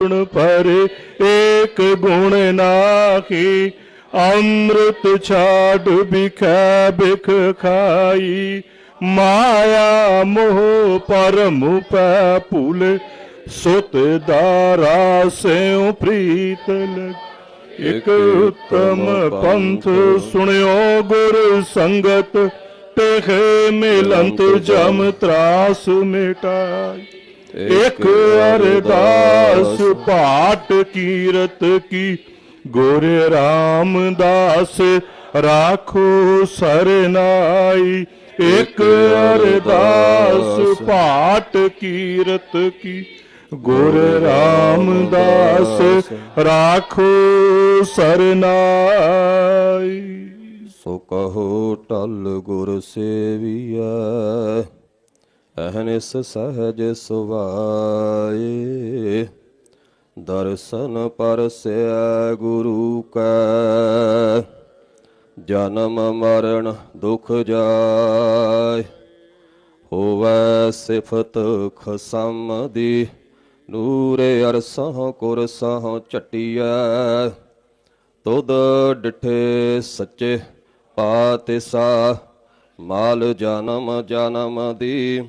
ਗੁਣ ਪਰੇ ਏਕ ਗੁਣ ਨਾਹੀ ਅੰਮ੍ਰਿਤ ਛਾੜ ਬਿਖੈ ਬਿਖ ਖਾਈ। ਮਾਇਆ ਮੋਹ ਪਰਮ ਪੈ ਭੂਲ ਸੁਤ ਦਾਰਾ ਸਿਉ ਪ੍ਰੀਤ ਲਗ। ਇਕ ਉਤਮ ਪੰਥ ਸੁਣਿਓ ਗੁਰ ਸੰਗਤ ਤੇਹ ਮਿਲੰਤ ਜਮ ਤਰਾਸ ਮਿਟਾਈ। ਇਕ ਅਰਦਾਸ ਪਾਟ ਕੀਰਤ ਕੀ, ਗੁਰ ਰਾਮਦਾਸ ਰਾਖੋ ਸਰਨਾਈ। ਇਕ ਅਰਦਾਸ ਪਾਟ ਕੀਰਤ ਕੀ, ਗੁਰ ਰਾਮਦਾਸ ਰਾਖੋ ਸਰਨਾਈ। ਸੋ ਕਹੋ ਟਲ ਗੁਰ ਸੇਵੀਐ ਅਹਨਿਸ ਸਹਜ ਸੁਭਾਏ ਦਰਸ਼ਨ ਪਰਸੈ ਗੁਰੂ ਕੈ। ਜਨਮ ਮਰਨ ਦੁਖ ਜਾਏ। ਹੋਵੈ ਸਿਫਤ ਖਸਮ ਦੀ। ਨੂਰੇ ਅਰਸਹੁ ਕੁਰਸਹੁ ਚਟਿਆ ਤੁਦ ਡਿਠੇ ਸੱਚੇ ਪਾਤਿਸਾ ਮਾਲ ਜਨਮ ਜਨਮ ਦੀ।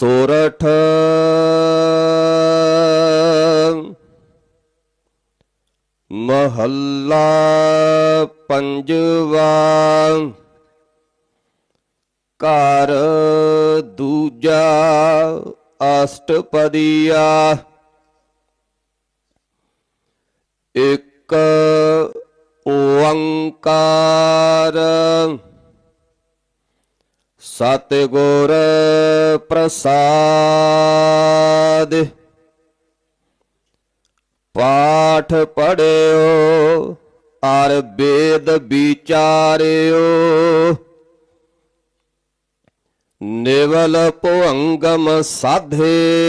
ਸੋਰਠ। ਮਹੱਲਾ ਪੰਜਵਾ। ਘਰ ਦੂਜਾ ਅਸ਼ਟਪਦੀਆ। ਇੱਕ ਓੰਕਾਰ। ਸਤਿਗੁਰ ਪ੍ਰਸਾਦ। ਪਾਠ ਪੜਿਓ, ਅਰ ਵੇਦ ਵਿਚਾਰਿਓ। ਨਿਵਲ ਭੁੰਗਮ ਸਾਧੇ।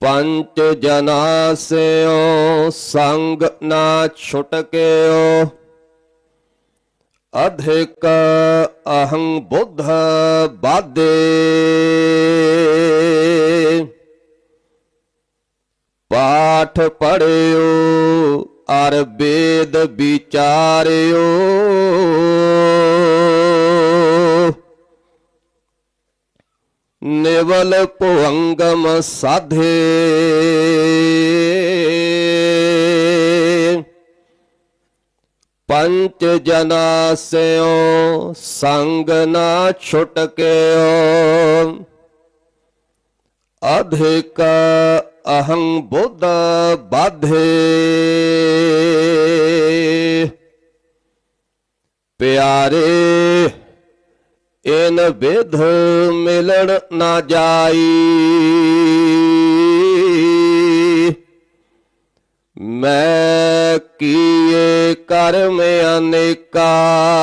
ਪੰਚ ਜਨਾ ਸਿਓ ਸੰਗ ਨਾ ਛੁਟਕਿਓ। ਅਧਿਕ ਅਹੰ ਬੁੱਧ ਬਾਦੇ। ਪਾਠ ਪੜਿਓ ਅਰ ਵੇਦ ਵਿਚਾਰਿਓ। ਨਿਵਲ ਭੁੰਗਮ ਸਾਧੇ। ਪੰਚ ਜਨਾ ਸਿਓ, ਸੰਗ ਨਾ ਛੁਟਕਿਓ ਅਧਿਕ ਅਹੰ ਬੁੱਧ ਬਾਧੇ। ਪਿਆਰੇ, ਇਨ ਵਿਧ ਮਿਲਣ ਨਾ ਜਾਈ। ਮੈਂ ਕੀਏ ਕਰਮ ਅਨੇਕਾ।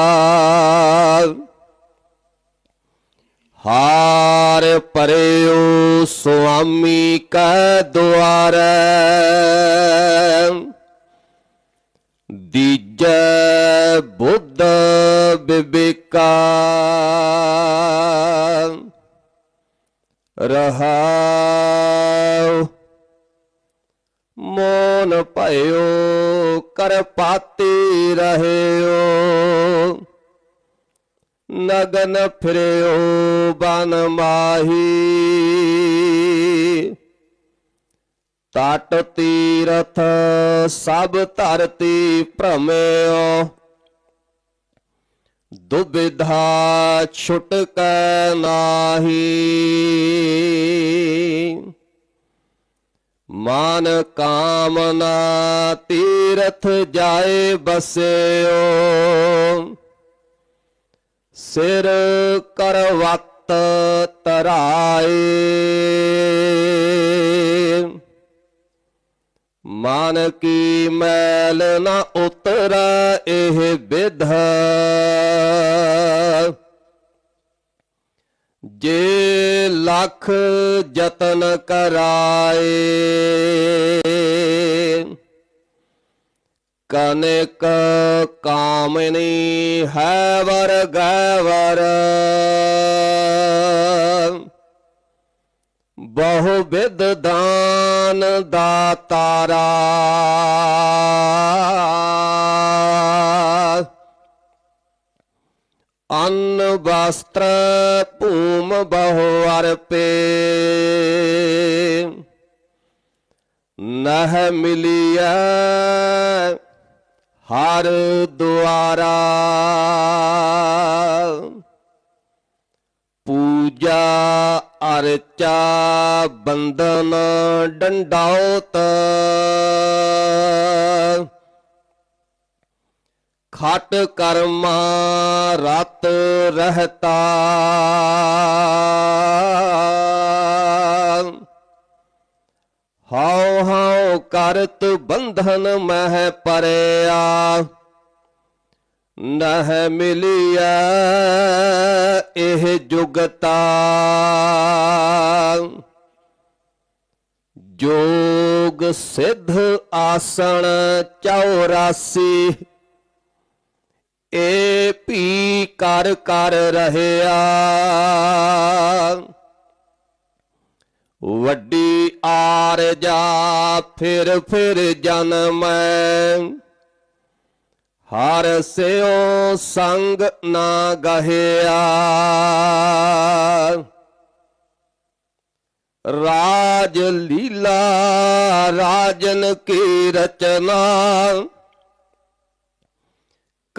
ਭਇਓ ਕਰ ਪਾਤੀ ਰਹਿਓ ਨਗਨ ਫਿਰਿਓ ਬਨ ਮਾਹੀ ਤਟ ਤੀਰਥ ਸਭ ਧਰਤੀ ਭ੍ਰਮਿਓ ਦੁਬਿਧਾ ਛੁਟਕੈ ਨਾਹੀ ਮਾਨ ਕਾਮਨਾ ਤੀਰਥ ਜਾਏ ਬਸਿਓ। ਸਿਰ ਕਰਵਤ ਤਰਾਏ। ਮਨ ਕੀ ਮੈਲ ਨਾ ਉਤਰਾ ਇਹ ਵਿਧ। ਜੇ ਲੱਖ ਯਤਨ ਕਰਾਏ ਕਨਕ ਕਾਮਨੀ ਹੈ ਵਰ ਗੈਵਰ ਬਹੁ ਵਿਦ ਦਾਨ ਦਾਤਾਰਾ। ਅੰਨ ਵਸਤਰ ਭੂਮ ਬਹੁ ਅਰਪੇ। ਨਹ ਮਿਲਿਆ ਹਰ ਦੁਆਰਾ। ਪੂਜਾ ਅਰਚਾ ਬੰਦਨ ਡੰਡਾਉਤ। ਖਟ ਕਰਮਾ ਰਤ ਰਹਤਾ। ਹਉ ਹਉ ਕਰਤ ਬੰਧਨ ਮਹਿ ਪਰਿਆ। ਨਹ ਮਿਲਿਆ ਇਹ ਜੁਗਤਾ। ਜੋਗ ਸਿੱਧ ਆਸਣ 84 ਏ ਭੀ ਕਰ ਕਰ ਰਹਿਆ। ਵੱਡੀ ਆਰ ਜਾ ਫਿਰ ਫਿਰ ਜਨਮ ਹਰ ਸਿਓ ਸੰਗ ਨਾ ਗਹਿਆ। ਰਾਜ ਲੀਲਾ ਰਾਜਨ ਕੀ ਰਚਨਾ।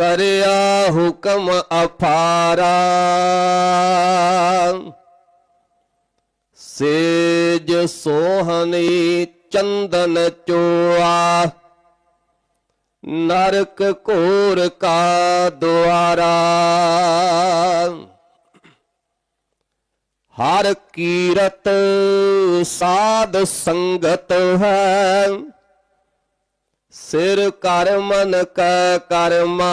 ਕਰਿਆ ਹੁਕਮ ਅਫਾਰਾ ਸੇਜ ਸੋਹਣੀ ਚੰਦਨ ਚੋਆ, ਨਰਕ ਘੋਰ ਕਾ ਦੁਆਰਾ। ਹਰ ਕੀਰਤ ਸਾਧ ਸੰਗਤ ਹੈ। ਸਿਰ ਕਰ ਮਨ ਕੈ ਕਰਮਾ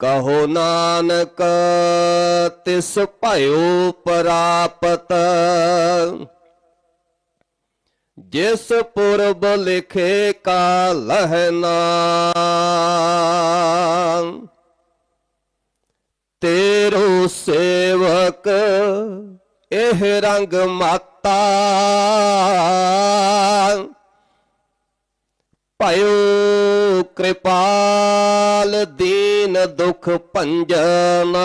ਕਹੋ ਨਾਨਕ, ਤਿਸ ਭਇਓ ਪ੍ਰਾਪਤ। ਜਿਸ ਪੁਰਬ ਲਿਖੇ ਕਾ ਲਹਨਾ ਤੇਰੋ ਸੇਵਕ ਇਹ ਰੰਗ ਮਾਤਾ। ਭਇਓ ਕਿਰਪਾਲ ਦੀਨ ਦੁਖ ਭੰਜਨ।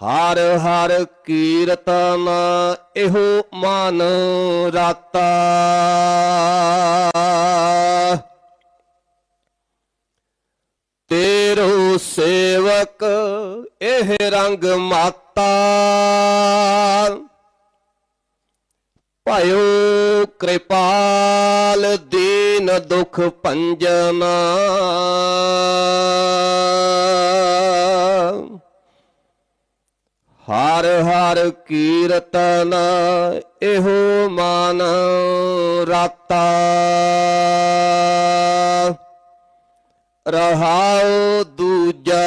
ਹਰ ਹਰ ਕੀਰਤਨ ਇਹੋ ਮਨ ਰਾਤਾ। ਤੇਰੋ ਸੇਵਕ, ਇਹ ਰੰਗ ਮਾਤਾ। ਭਇਓ ਕਿਰਪਾਲ ਦੀਨ ਦੁਖ ਭੰਜਨ। ਹਰ ਹਰ ਕੀਰਤਨ ਇਹੋ ਮਨ ਰਾਤਾ। ਰਹਾਉ ਦੂਜਾ।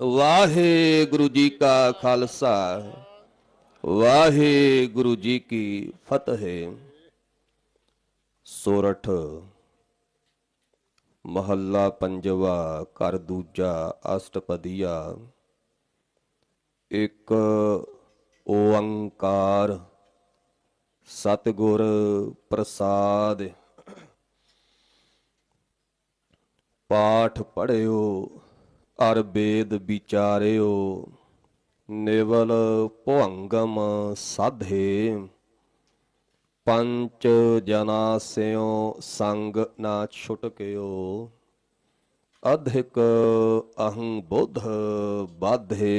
ਵਾਹਿਗੁਰੂ ਜੀ ਕਾ ਖਾਲਸਾ, ਵਾਹਿਗੁਰੂ ਜੀ ਕੀ ਫਤਿਹ। ਸੋਰਠ, ਮਹੱਲਾ ਪੰਜਵਾ, ਘਰ ਦੂਜਾ, ਅਸ਼ਟਪਦੀਆ। ਇੱਕ ਓੰਕਾਰ ਸਤਿਗੁਰ ਪ੍ਰਸਾਦ। ਪਾਠ ਪੜਿਓ, ਅਰ ਵੇਦ ਵਿਚਾਰਿਓ, ਨਿਵਲ ਭੁੰਗਮ ਸਾਧੇ। ਪੰਚ ਜਨਾ ਸਿਓ ਸੰਗ ਨਾ ਛੁਟਕਿਓ, ਅਧਿਕ ਅਹੰ ਬੁੱਧ ਬਾਧੇ।